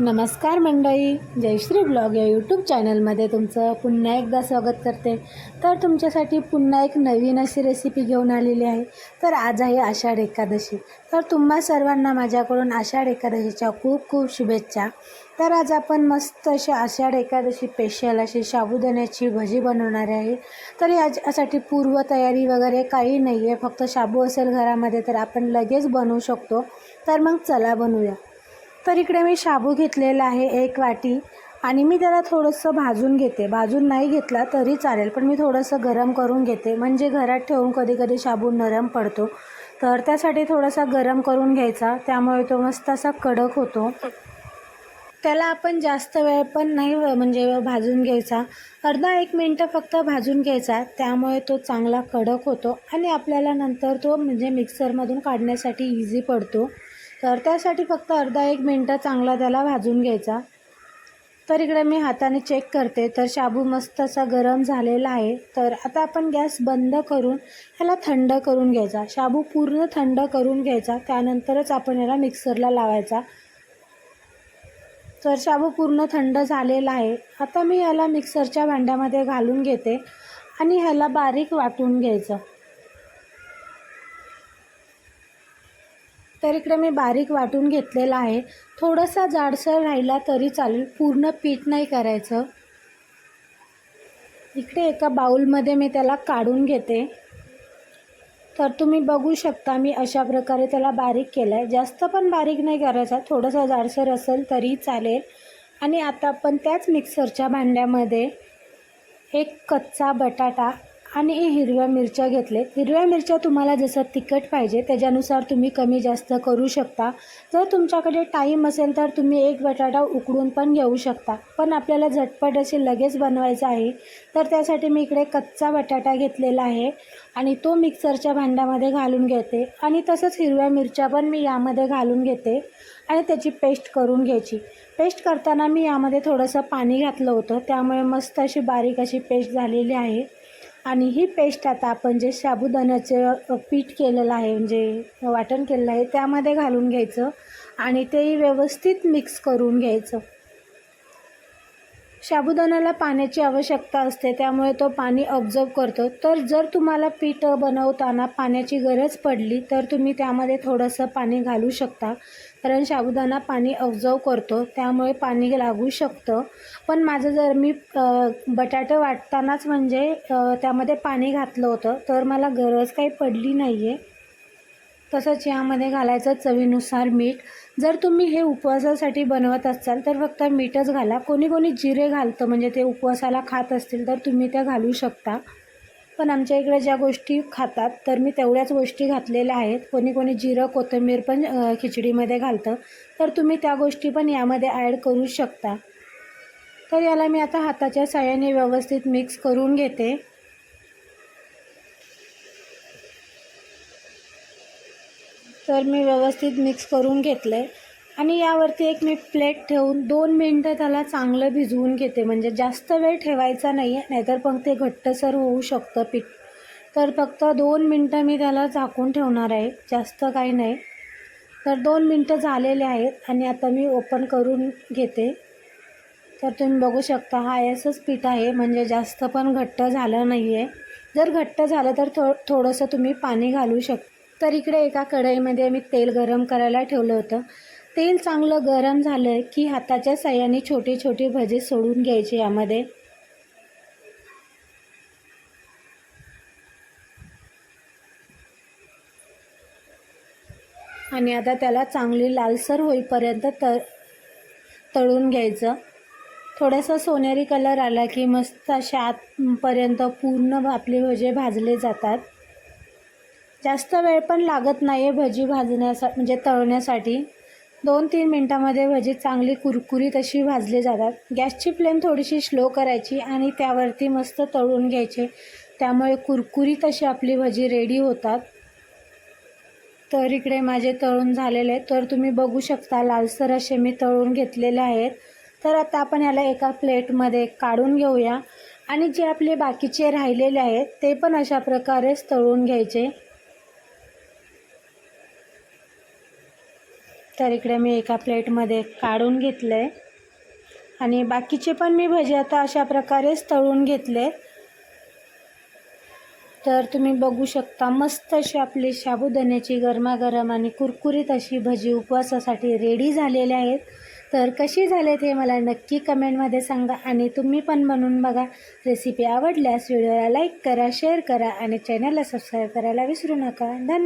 नमस्कार मंडळी जयश्री ब्लॉग या यूट्यूब चॅनलमध्ये तुमचं पुन्हा एकदा स्वागत करते. तर तुमच्यासाठी पुन्हा एक नवीन अशी रेसिपी घेऊन आलेली आहे. तर आज आहे आषाढ एकादशी. तर तुम्हा सर्वांना माझ्याकडून आषाढ एकादशीच्या खूप खूप शुभेच्छा. तर आज आपण मस्त अशी आषाढ एकादशी स्पेशल अशी साबुदाण्याची भजी बनवणार आहे. तर याच्यासाठी पूर्वतयारी वगैरे काही नाही आहे फक्त शाबू असेल घरामध्ये तर आपण लगेच बनवू शकतो. तर मग चला बनवूया. तर इकडे मी शाबू घेतलेला आहे एक वाटी. आणि मी त्याला थोडंसं भाजून घेते. भाजून नाही घेतला तरी चालेल पण मी थोडंसं गरम करून घेते. म्हणजे घरात ठेवून कधी कधी शाबू नरम पडतो. तर त्यासाठी थोडासा गरम करून घ्यायचा. त्यामुळे तो मस्त असा कडक होतो. त्याला आपण जास्त वेळ पण नाही व- म्हणजे भाजून घ्यायचा. अर्धा एक मिनटं फक्त भाजून घ्यायचा. त्यामुळे तो चांगला कडक होतो. आणि आपल्याला नंतर तो म्हणजे मिक्सरमधून काढण्यासाठी इझी पडतो. तर त्यासाठी फक्त अर्धा एक मिनटं चांगला त्याला भाजून घ्यायचा. तर इकडे मी हाताने चेक करते. तर शाबू मस्त असा गरम झालेला आहे. तर आता आपण गॅस बंद करून ह्याला थंड करून घ्यायचा. शाबू पूर्ण थंड करून घ्यायचा. त्यानंतरच आपण याला मिक्सरला लावायचा. तर शाबू पूर्ण थंड झालेला आहे. आता मी ह्याला मिक्सरच्या भांड्यामध्ये घालून घेते आणि ह्याला बारीक वाटून घ्यायचं. तर इकडे मी बारीक वाटून घेतलेला आहे. थोडासा जाडसर राहिला तरी चालेल. पूर्ण पीठ नाही करायचं. इकडे एका बाऊलमध्ये मी त्याला काढून घेते. तर तुम्ही बघू शकता मी अशा प्रकारे त्याला बारीक केलं आहे जास्त पण बारीक नाही करायचा. थोडासा जाडसर असेल तरी चालेल. आणि आता आपण त्याच मिक्सरच्या भांड्यामध्ये एक कच्चा बटाटा आणि हे हिरव्या मिरच्या घेतले हिरव्या मिरच्या तुम्हाला जसं तिखट पाहिजे त्याच्यानुसार तुम्ही कमी जास्त करू शकता. जर तुमच्याकडे टाईम असेल तर तुम्ही एक बटाटा उकडून पण घेऊ शकता. पण आपल्याला झटपट असे लगेच बनवायचं आहे. तर त्यासाठी मी इकडे कच्चा बटाटा घेतलेला आहे आणि तो मिक्सरच्या भांड्यामध्ये घालून घेते. आणि तसंच हिरव्या मिरच्या पण मी यामध्ये घालून घेते आणि त्याची पेस्ट करून घ्यायची. पेस्ट करताना मी यामध्ये थोडंसं पाणी घातलं होतं. त्यामुळे मस्त अशी बारीक अशी पेस्ट झालेली आहे. आणि ही पेस्ट आता आपण जे साबुदाण्याचं पीठ केलेलं आहे म्हणजे वाटण केलेलं आहे त्यामध्ये घालून घ्यायचं आणि तेही व्यवस्थित मिक्स करून घ्यायचं. साबुदाण्याला पाण्याची आवश्यकता असते त्यामुळे तो पाणी ऑब्झर्व करतो. तर जर तुम्हाला पीठ बनवताना पाण्याची गरज पडली तर तुम्ही त्यामध्ये थोडंसं पाणी घालू शकता. कारण साबुदाणा पाणी ऑब्झर्व करतो त्यामुळे पाणी लागू शकतं. पण माझं जर मी बटाटे वाटतानाच म्हणजे त्यामध्ये पाणी घातलं होतं तर मला गरज काही पडली नाही आहे तसंच यामध्ये घालायचं चवीनुसार मीठ. जर तुम्ही हे उपवासासाठी बनवत असाल तर फक्त मीठच घाला. कोणी कोणी जिरे घालतं म्हणजे ते उपवासाला खात असतील तर तुम्ही त्या घालू शकता. पण आमच्या इकडे ज्या गोष्टी खातात तर मी तेवढ्याच गोष्टी घातलेल्या आहेत. कोणी कोणी जिरं कोथिंबीर पण खिचडीमध्ये घालतं. तर तुम्ही त्या गोष्टी पण यामध्ये ॲड करू शकता. तर याला मी आता हाताच्या साह्याने व्यवस्थित मिक्स करून घेते. तर मी व्यवस्थित मिक्स करून घेतलं आहे आणि यावरती एक मी प्लेट ठेवून दोन मिनटं त्याला चांगलं भिजवून घेते. म्हणजे जास्त वेळ ठेवायचा नाही आहे नाहीतर पण ते घट्टसर होऊ शकतं पीठ. तर फक्त दोन मिनटं मी त्याला झाकून ठेवणार आहे. जास्त काही नाही. तर दोन मिनटं झालेले आहेत आणि आता मी ओपन करून घेते. तर तुम्ही बघू शकता हा असंच पीठ आहे. म्हणजे जास्त पण घट्ट झालं नाही आहे जर घट्ट झालं तर थो थोडंसं तुम्ही पाणी घालू शकता. तर इकडे एका कढईमध्ये मी तेल गरम करायला ठेवलं होतं. तेल चांगलं गरम झालं की हाताच्या साह्याने छोटे छोटे भजे सोडून घ्यायचे यामध्ये. आणि आता त्याला चांगली लालसर होईपर्यंत त तळून घ्यायचं. थोडासा सोनेरी कलर आला की मस्त अशा आतपर्यंत पूर्ण आपले भजे भाजले जातात. जास्त वेळ पण लागत नाही आहे भजी भाजण्यासा म्हणजे तळण्यासाठी. दोन तीन मिनटामध्ये भजी चांगली कुरकुरीत अशी भाजली जातात. गॅसची फ्लेम थोडीशी स्लो करायची आणि त्यावरती मस्त तळून घ्यायचे. त्यामुळे कुरकुरीत अशी आपली भजी रेडी होतात. तर इकडे माझे तळून झालेले तर तुम्ही बघू शकता लालसर असे मी तळून घेतलेले आहेत. तर आता आपण याला एका प्लेटमध्ये काढून घेऊया. आणि जे आपले बाकीचे राहिलेले आहेत ते पण अशा प्रकारेच तळून घ्यायचे. तर इकडे मी एका प्लेटमध्ये काढून घेतलं आहे आणि बाकीचे पण मी भजे आता अशा प्रकारेच तळून घेतले. तर तुम्ही बघू शकता मस्त अशी आपली साबुदाण्याची गरमागरम आणि कुरकुरीत अशी भजी उपवासासाठी रेडी झालेल्या आहेत. तर कशी झालेत हे मला नक्की कमेंटमध्ये सांगा आणि तुम्ही पण बनवून बघा. रेसिपी आवडल्यास व्हिडिओला लाईक करा शेअर करा आणि चॅनलला सबस्क्राईब करायला विसरू नका. धन्यवाद.